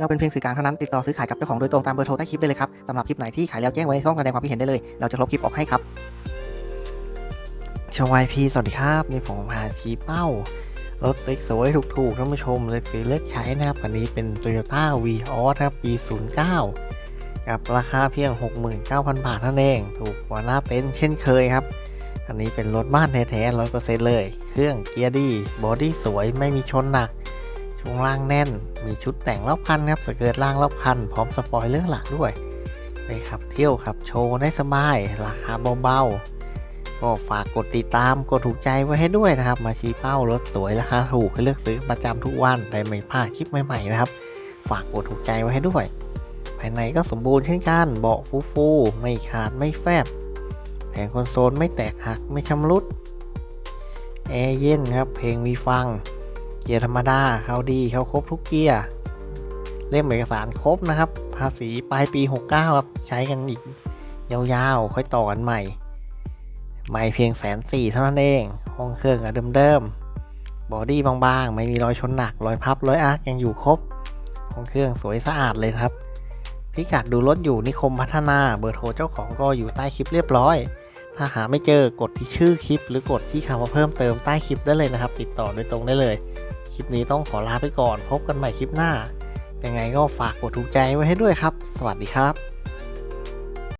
เราเป็นเพียงสื่อกลางเท่านั้นติดต่อซื้อขายกับเจ้าของโดยตรงตามเบอร์โทรใต้คลิปได้เลยครับสำหรับคลิปไหนที่ขายแล้วแจ้งไว้ในช่องแสดงความคิดเห็นได้เลย เราจะลบคลิปออกให้ครับชวายพีสวัสดีครับนี่ผมพาชี้เป้ารถสวยๆถูกๆท่านผู้ชมเลยสีเลือกใช้นะครับอันนี้เป็น Toyota v ีออสครับปี 09 กับราคาเพียง 69,000 บาทเท่านั้นเอง ถูกกว่าหน้าเต็นท์เช่นเคยครับ อันนี้เป็นรถบ้านแท้ๆร้อยเปอร์เซ็นต์เลย เครื่องเกียร์ดี บอดี้สวยไม่มีชนหนัก ช่วงล่างแน่น มีชุดแต่งรอบคันครับสเกิร์ตล่างรอบคัน พร้อมสปอยเลอร์หลักด้วย ไปขับเที่ยวขับโชว์ได้สบาย ราคาเบาๆ ก็ฝากกดติดตามกดถูกใจไว้ให้ด้วยนะครับ มาชี้เป้ารถสวยราคาถูกให้เลือกซื้อประจำทุกวันแต่ไม่พลาดคลิปใหม่ๆนะครับ ฝากกดถูกใจไว้ให้ด้วย ภายในก็สมบูรณ์เช่นกันเบาะฟูๆไม่ขาดไม่แฟบแผงคอนโซลไม่แตกหักไม่ชำรุดแอร์เย็นครับเพลงมีฟัง เกียร์ธรรมดาเข้าดีเข้าครบทุกเกียร์เล่มเอกสารครบนะครับ ภาษีปลายปี 69 ครับ ใช้กันอีกยาวๆ ค่อยต่อกันใหม่ ใหม่เพียงแสนสี่เท่านั้นเอง ห้องเครื่องอะเดิมๆ บอดี้บางๆ ไม่มีรอยชนหนัก รอยพับ รอยอาร์คยังอยู่ครบ ห้องเครื่องสวยสะอาดเลยครับ พิกัดดูรถอยู่นิคมพัฒนา เบอร์โทรเจ้าของก็อยู่ใต้คลิปเรียบร้อย ถ้าหาไม่เจอกดที่ชื่อคลิป หรือกดที่คำว่าเพิ่มเติมใต้คลิปได้เลยนะครับ ติดต่อโดยตรงได้เลย คลิปนี้ต้องขอลาไปก่อน พบกันใหม่คลิปหน้า ยังไงก็ฝากกดถูกใจไว้ให้ด้วยครับ สวัสดีครับ